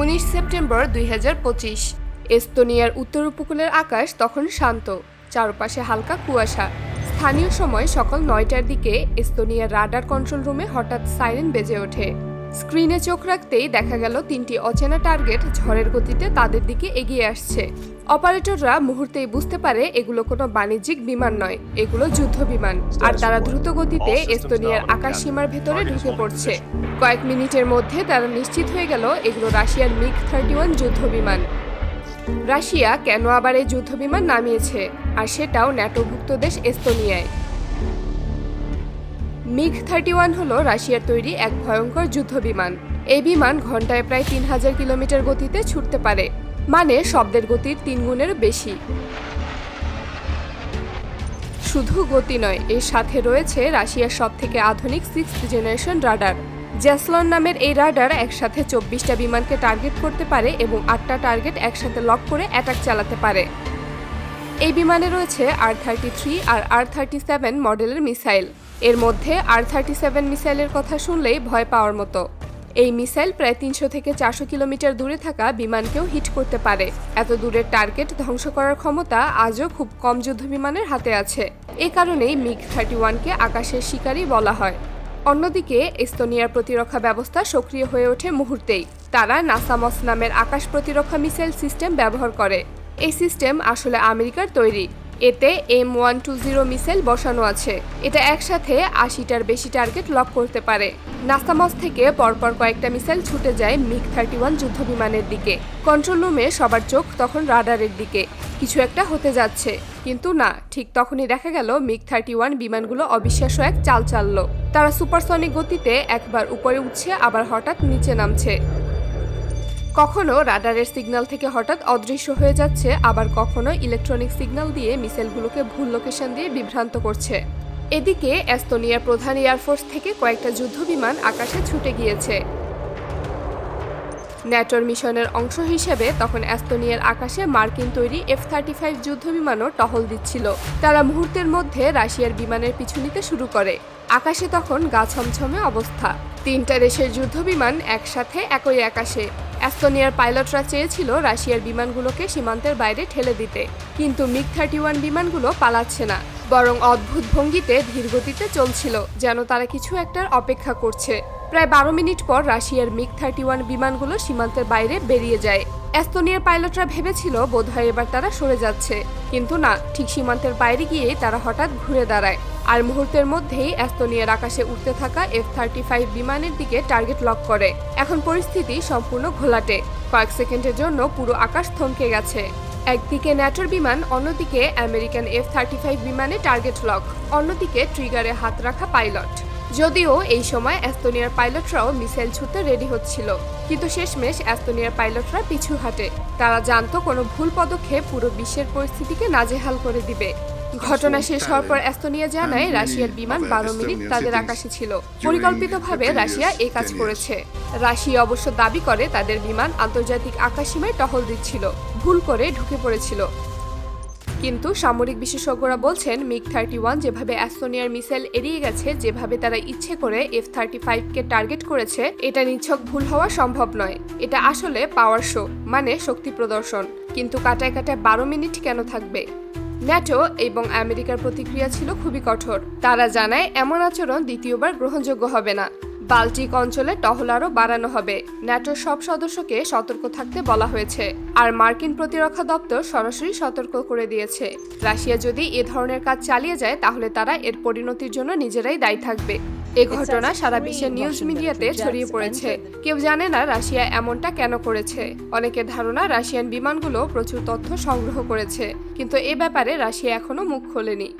উনিশ সেপ্টেম্বর দুই হাজার পঁচিশ। এস্তোনিয়ার উত্তর উপকূলের আকাশ তখন শান্ত, চারপাশে হালকা কুয়াশা। স্থানীয় সময় সকাল নয়টার দিকে এস্তোনিয়ার রাডার কন্ট্রোল রুমে হঠাৎ সাইরেন বেজে ওঠে। স্ক্রিনে চোখ রাখতেই দেখা গেল তিনটি অচেনা টার্গেট ঝড়ের গতিতে তাদের দিকে এগিয়ে আসছে। অপারেটররা মুহূর্তেই বুঝতে পারে এগুলো কোনো বাণিজ্যিক বিমান নয় এগুলো যুদ্ধ বিমান। আর তারা দ্রুত গতিতে এস্তোনিয়ার আকাশ সীমার ভেতরে ঢুকে পড়ছে। কয়েক মিনিটের মধ্যে তারা নিশ্চিত হয়ে গেল এগুলো রাশিয়ার মিগ থার্টি ওয়ান যুদ্ধ বিমান। রাশিয়া কেন আবার এই যুদ্ধ বিমান নামিয়েছে? আর সেটাও ন্যাটোভুক্ত দেশ এস্তোনিয়ায়। মিগ থার্টি ওয়ান হল রাশিয়ার তৈরি এক ভয়ঙ্কর যুদ্ধ বিমান। এই বিমান ঘন্টায় প্রায় তিন হাজার কিলোমিটার গতিতে ছুটতে পারে মানে শব্দের গতির তিন গুণের বেশি। শুধু গতি নয়, এর সাথে রয়েছে রাশিয়ার সব থেকে আধুনিক সিক্স জেনারেশন রাডার। জ্যাসলন নামের এই রাডার একসাথে চব্বিশটা বিমানকে টার্গেট করতে পারে এবং আটটা টার্গেট একসাথে লক করে অ্যাটাক চালাতে পারে। এই বিমানে রয়েছে আর থার্টি থ্রি আর আর থার্টি সেভেন মডেলের মিসাইল। এর মধ্যে আর থার্টি সেভেন মিসাইলের কথা শুনলেই ভয় পাওয়ার মতো। এই মিসাইল প্রায় তিনশো থেকে চারশো কিলোমিটার দূরে থাকা বিমানকেও হিট করতে পারে। এত দূরের টার্গেট ধ্বংস করার ক্ষমতা আজও খুব কম যুদ্ধ বিমানের হাতে আছে। এ কারণেই মিগ থার্টি ওয়ানকে আকাশের শিকারী বলা হয়। অন্যদিকে, এস্তোনিয়ার প্রতিরক্ষা ব্যবস্থা সক্রিয় হয়ে ওঠে মুহূর্তেই। তারা নাসামস নামের আকাশ প্রতিরক্ষা মিসাইল সিস্টেম ব্যবহার করে। এই সিস্টেম আসলে আমেরিকার তৈরি। এতে M one two zero missile বসানো আছে। এটা একসাথে আশিটার বেশি টার্গেট লক করতে পারে। নাস্তামস থেকে পরপর কয়েকটা মিসাইল ছুটে যায় মিগ থার্টি ওয়ান যুদ্ধ বিমানের দিকে কন্ট্রোল রুমে সবার চোখ তখন রাডারের দিকে। কিছু একটা হতে যাচ্ছে। কিন্তু না, ঠিক তখনই দেখা গেল মিগ থার্টি ওয়ান বিমানগুলো অবিশ্বাস্য এক চাল চাললো তারা সুপারসনিক গতিতে একবার উপরে উঠছে, আবার হঠাৎ নিচে নামছে। কখনো রাডারের সিগন্যাল থেকে হঠাৎ অদৃশ্য হয়ে যাচ্ছে, আবার কখনো ইলেকট্রনিক সিগন্যাল দিয়ে মিসাইলগুলোকে ভুল লোকেশন দিয়ে বিভ্রান্ত করছে। এদিকে এস্তোনিয়ার প্রধান এয়ারফোর্স থেকে কয়েকটা যুদ্ধ বিমান আকাশে ছুটে গিয়েছে। ন্যাটোর মিশনের অংশ হিসেবে তখন এস্তোনিয়ার আকাশে মার্কিন তৈরি এফ থার্টি ফাইভ যুদ্ধ বিমানও টহল দিচ্ছিল। তারা মুহূর্তের মধ্যে রাশিয়ার বিমানের পিছু নিতে শুরু করে। আকাশে তখন গা ছমছমে অবস্থা। তিনটা দেশের যুদ্ধ বিমান একসাথে একই আকাশে। এস্তোনিয়ার পাইলটরা চেয়েছিল রাশিয়ার বিমানগুলোকে সীমান্তের বাইরে ঠেলে দিতে। কিন্তু মিগ থার্টি ওয়ান বিমানগুলো পালাচ্ছে না, বরং অদ্ভুত ভঙ্গিতে ধীরগতিতে চলছিল, যেন তারা কিছু একটার অপেক্ষা করছে। প্রায় বারো মিনিট পর রাশিয়ার মিগ থার্টি ওয়ান বিমানগুলো সীমান্তের বাইরে বেরিয়ে যায়। এস্তোনিয়ার পাইলটরা ভেবেছিল বোধহয় এবার তারা সরে যাচ্ছে। কিন্তু না, ঠিক সীমান্তের বাইরে গিয়ে তারা হঠাৎ ঘুরে দাঁড়ায়। আর মুহূর্তের মধ্যেই এস্তোনিয়ার আকাশে উঠতে থাকা এফ থার্টি ফাইভ বিমানের দিকে টার্গেট লক করে। এখন পরিস্থিতি সম্পূর্ণ ঘোলাটে। কয়েক সেকেন্ডের জন্য পুরো আকাশ থমকে গেছে। একদিকে ন্যাটোর বিমান, অন্যদিকে আমেরিকান এফ থার্টি ফাইভ বিমানে টার্গেট লক অন্যদিকে ট্রিগারে হাত রাখা পাইলট। যদিও এই সময় এস্তোনিয়ার পাইলটরাও মিসাইল ছুটতে রেডি হচ্ছিল। কিন্তু শেষমেশ এস্তোনিয়ার পাইলটরা পিছু হাঁটে। তারা জানতো কোনো ভুল পদক্ষেপ পুরো বিশ্বের পরিস্থিতিকে নাজেহাল করে দিবে। ঘটনা শেষ হওয়ার পর এস্তোনিয়া জানায় রাশিয়ার বিমান বারো মিনিট তাদের আকাশে ছিল। পরিকল্পিতভাবে রাশিয়া এই কাজ করেছে। রাশিয়া অবশ্য দাবি করে তাদের বিমান আন্তর্জাতিক আকাশসীমায় টহল দিচ্ছিল। ভুল করে ঢুকে পড়েছিল। কিন্তু সামরিক বিশেষজ্ঞরা বলছেন, মিগ থার্টি ওয়ান যেভাবে অ্যাস্তোনিয়ার মিসাইল এড়িয়ে গেছে, যেভাবে তারা ইচ্ছে করে এফ থার্টি ফাইভকে টার্গেট করেছে, এটা নিছক ভুল হওয়া সম্ভব নয়। এটা আসলে পাওয়ার শো মানে শক্তি প্রদর্শন। কিন্তু কাটায় কাটায় বারো মিনিট কেন থাকবে? ন্যাটো এবং আমেরিকার প্রতিক্রিয়া ছিল খুবই কঠোর। তারা জানায়, এমন আচরণ দ্বিতীয়বার গ্রহণযোগ্য হবে না। বাল্টিক অঞ্চলে টহল আরও বাড়ানো হবে। ন্যাটোর সব সদস্যকে সতর্ক থাকতে বলা হয়েছে। আর মার্কিন প্রতিরক্ষা দপ্তর সরাসরি সতর্ক করে দিয়েছে। রাশিয়া যদি এ ধরনের কাজ চালিয়ে যায় তাহলে তারা এর পরিণতির জন্য নিজেরাই দায়ী থাকবে। এ ঘটনা সারা বিশ্বের নিউজ মিডিয়াতে ছড়িয়ে পড়েছে। কেউ জানে না রাশিয়া এমনটা কেন করেছে। অনেকের ধারণা রাশিয়ান বিমানগুলো প্রচুর তথ্য সংগ্রহ করেছে। কিন্তু এ ব্যাপারে রাশিয়া এখনও মুখ খোলেনি।